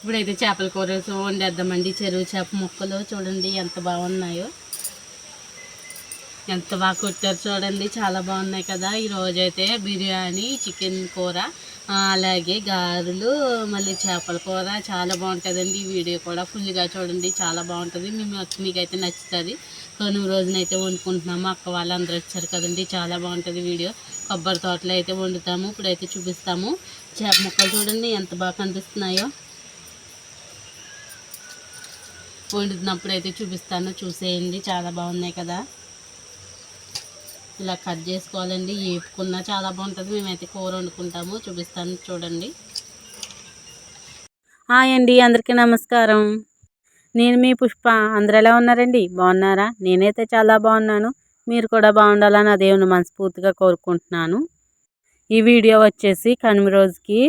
ఇప్పుడైతే చేపల కూర వండేద్దామండి. చెరువు చేప ముక్కలు చూడండి ఎంత బాగున్నాయో. ఎంత బాగా కొట్టారు చూడండి. చాలా బాగున్నాయి కదా. ఈ రోజైతే బిర్యానీ చికెన్ కూర అలాగే గారెలు మళ్ళీ చేపల కూర చాలా బాగుంటుందండి. ఈ వీడియో కూడా ఫుల్గా చూడండి. చాలా బాగుంటుంది. మేము మీకైతే నచ్చుతుంది. కొన్ని రోజునైతే వండుకుంటున్నాము. అక్క వాళ్ళందరూ వచ్చారు కదండి. చాలా బాగుంటుంది వీడియో. కొబ్బరి తోటలో అయితే వండుతాము. ఇప్పుడైతే చూపిస్తాము. చేప ముక్కలు చూడండి ఎంత బాగా కనిపిస్తున్నాయో. వండుతున్నప్పుడు అయితే చూపిస్తాను. చూసేయండి చాలా బాగున్నాయి కదా. ఇలా కట్ చేసుకోవాలండి. ఏపుకున్నా చాలా బాగుంటుంది. మేమైతే కూర వండుకుంటాము. చూపిస్తాను చూడండి. హాయ్ అండి అందరికీ నమస్కారం. నేను మీ పుష్ప. అందరు ఎలా ఉన్నారండి? బాగున్నారా? నేనైతే చాలా బాగున్నాను. మీరు కూడా బాగుండాలని అదేమో మనస్ఫూర్తిగా కోరుకుంటున్నాను. ఈ వీడియో వచ్చేసి కనుమ రోజుకి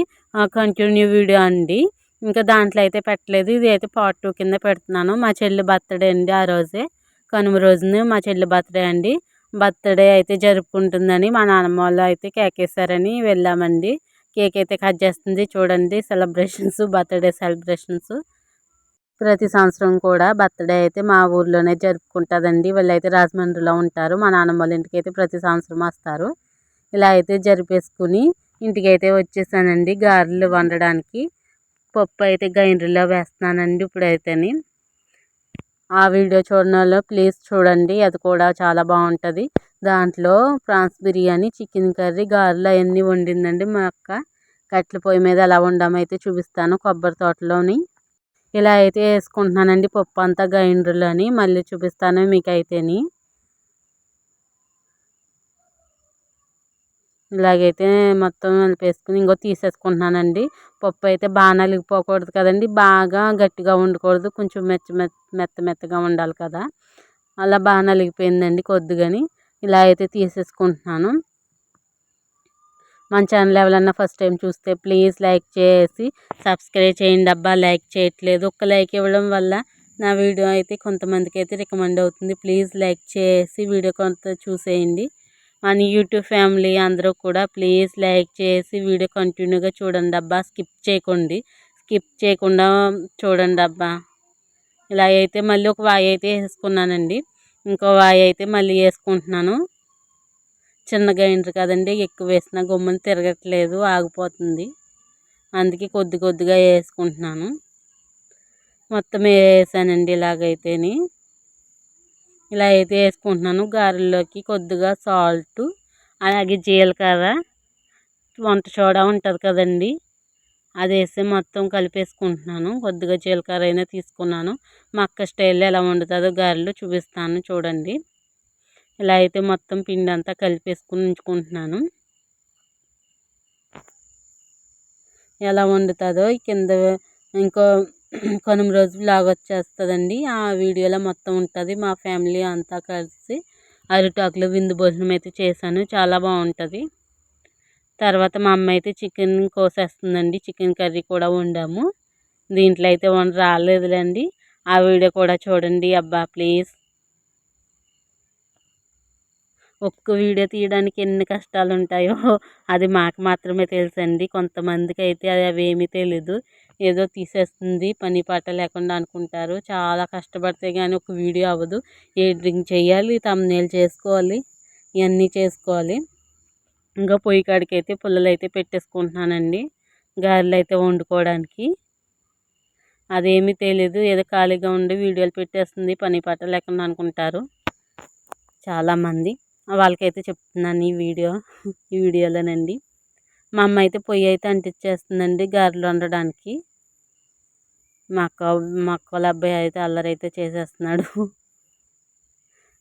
కంటిన్యూ వీడియో అండి. ఇంకా దాంట్లో అయితే పెట్టలేదు. ఇది అయితే పార్ట్ టూ కింద పెడుతున్నాను. మా చెల్లి బర్త్డే అండి ఆ రోజే. కనుమ రోజున మా చెల్లి బర్త్డే అండి. బర్త్డే అయితే జరుపుకుంటుందని మా నాన్నమ్మ వాళ్ళు అయితే కేక్ వేసారని వెళ్ళామండి. కేక్ అయితే కట్ చేస్తుంది. చూడండి సెలబ్రేషన్స్ బర్త్డే సెలబ్రేషన్స్ ప్రతి సంవత్సరం కూడా బర్త్డే అయితే మా ఊర్లోనే జరుపుకుంటుందండి. వీళ్ళైతే రాజమండ్రిలో ఉంటారు. మా నాన్నమ్మ వాళ్ళ ఇంటికి అయితే ప్రతి సంవత్సరం వస్తారు. ఇలా అయితే జరిపేసుకుని ఇంటికి అయితే వచ్చేసానండి. గారెలు వండడానికి. పప్పు అయితే గైండ్రిలో వేస్తున్నానండి ఇప్పుడైతేని. ఆ వీడియో చూడడం వల్ల ప్లీజ్ చూడండి అది కూడా చాలా బాగుంటుంది. దాంట్లో ప్రాన్స్ బిర్యానీ చికెన్ కర్రీ గారెలు అవన్నీ వండిందండి మా అక్క. కట్టెల పొయ్యి మీద ఎలా వండమైతే చూపిస్తాను కొబ్బరి తోటలోని. ఇలా అయితే వేసుకుంటున్నానండి పప్పు అంతా గ్రైండర్లోని మళ్ళీ చూపిస్తాను మీకు ఇలాగైతే మొత్తం కలిపేసుకుని ఇంకో తీసేసుకుంటున్నానండి. పప్పు అయితే బాగా నలిగిపోకూడదు కదండి. బాగా గట్టిగా ఉండకూడదు. కొంచెం మెచ్చ మెత్త మెత్త మెత్తగా ఉండాలి కదా. అలా బాగా నలిగిపోయిందండి కొద్దిగాని. ఇలా అయితే తీసేసుకుంటున్నాను. మన ఛానల్ ఎవరన్నా ఫస్ట్ టైం చూస్తే ప్లీజ్ లైక్ చేసి సబ్స్క్రైబ్ చేయండి అబ్బా. లైక్ చేయట్లేదు. ఒక్క లైక్ ఇవ్వడం వల్ల నా వీడియో అయితే కొంతమందికి అయితే రికమెండ్ అవుతుంది. ప్లీజ్ లైక్ చేసి వీడియో కొంత చూసేయండి. మన యూట్యూబ్ ఫ్యామిలీ అందరూ కూడా ప్లీజ్ లైక్ చేసి వీడియో కంటిన్యూగా చూడండి అబ్బా. స్కిప్ చేయకండి. స్కిప్ చేయకుండా చూడండి అబ్బా. ఇలా అయితే మళ్ళీ ఒక వాయి అయితే వేసుకున్నానండి. ఇంకో వాయి అయితే మళ్ళీ వేసుకుంటున్నాను. చిన్న గ్రైండర్ కదండి. ఎక్కువ వేసిన గుమ్మని తిరగట్లేదు ఆగిపోతుంది. అందుకే కొద్ది కొద్దిగా వేసుకుంటున్నాను. మొత్తం వేసానండి ఇలాగైతేని. ఇలా అయితే వేసుకుంటున్నాను. గారెల్లోకి కొద్దిగా సాల్ట్ అలాగే జీలకర్ర వంట సోడా ఉంటుంది కదండి. అది వేసి మొత్తం కలిపేసుకుంటున్నాను. కొద్దిగా జీలకర్ర అయినా తీసుకున్నాను. మా అక్క స్టైల్లో ఎలా వండుతుందో గారెలు చూపిస్తాను చూడండి. ఇలా అయితే మొత్తం పిండి అంతా కలిపేసుకుని ఉంచుకుంటున్నాను. ఎలా వండుతుందో కింద ఇంకో కనుమ రోజు బ్లాగ్ వచ్చేస్తుందండి ఆ వీడియోలో మొత్తం ఉంటుంది. మా ఫ్యామిలీ అంతా కలిసి అరిటాకులో విందు భోజనం అయితే చేశాను. చాలా బాగుంటుంది. తర్వాత మా అమ్మ అయితే చికెన్ కోసేస్తుందండి. చికెన్ కర్రీ కూడా వండాము. దీంట్లో అయితే రాలేదులేండి. ఆ వీడియో కూడా చూడండి. అబ్బా ప్లీజ్. ఒక్క వీడియో తీయడానికి ఎన్ని కష్టాలు ఉంటాయో అది మాకు మాత్రమే తెలుసండి. కొంతమందికి అయితే అది అవేమీ తెలీదు. ఏదో తీసేస్తుంది పని పాట లేకుండా అనుకుంటారు. చాలా కష్టపడితే కానీ ఒక వీడియో అవ్వదు. ఎడిటింగ్ చేయాలి తమ్నేలు చేసుకోవాలి ఇవన్నీ చేసుకోవాలి. ఇంకా పొయ్యి కాడికి అయితే పుల్లలు అయితే పెట్టేసుకుంటున్నానండి. గారెలు అయితే వండుకోవడానికి. అదేమీ తెలియదు ఏదో ఖాళీగా ఉండి వీడియోలు పెట్టేస్తుంది పని పాట లేకుండా అనుకుంటారు. చాలామంది వాళ్ళకైతే చెప్తున్నాను ఈ వీడియో ఈ వీడియోలోనండి. మా అమ్మ అయితే పొయ్యి అయితే అంటించేస్తుందండి గారెలు వండడానికి. మా అక్క మా అక్క వాళ్ళ అబ్బాయి అయితే అల్లరి అయితే చేసేస్తున్నాడు.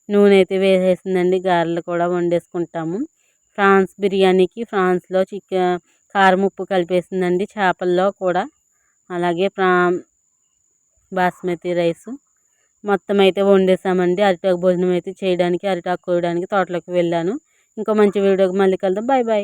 నూనె అయితే వేసేసిందండి గారెలు కూడా వండేసుకుంటాము. ఫ్రాన్స్ బిర్యానీకి ఫ్రాన్స్లో చికెన్ కారం ఉప్పు కలిపేసిందండి చేపల్లో కూడా. అలాగే ప్రా బాస్మతి రైస్. మొత్తం అయితే వండేసామండి. అరిటాకు భోజనం అయితే చేయడానికి అరిటాకు కోయడానికి తోటలోకి వెళ్ళాను. ఇంకో మంచి వీడియోకి మళ్ళీ కలుద్దాం. Bye bye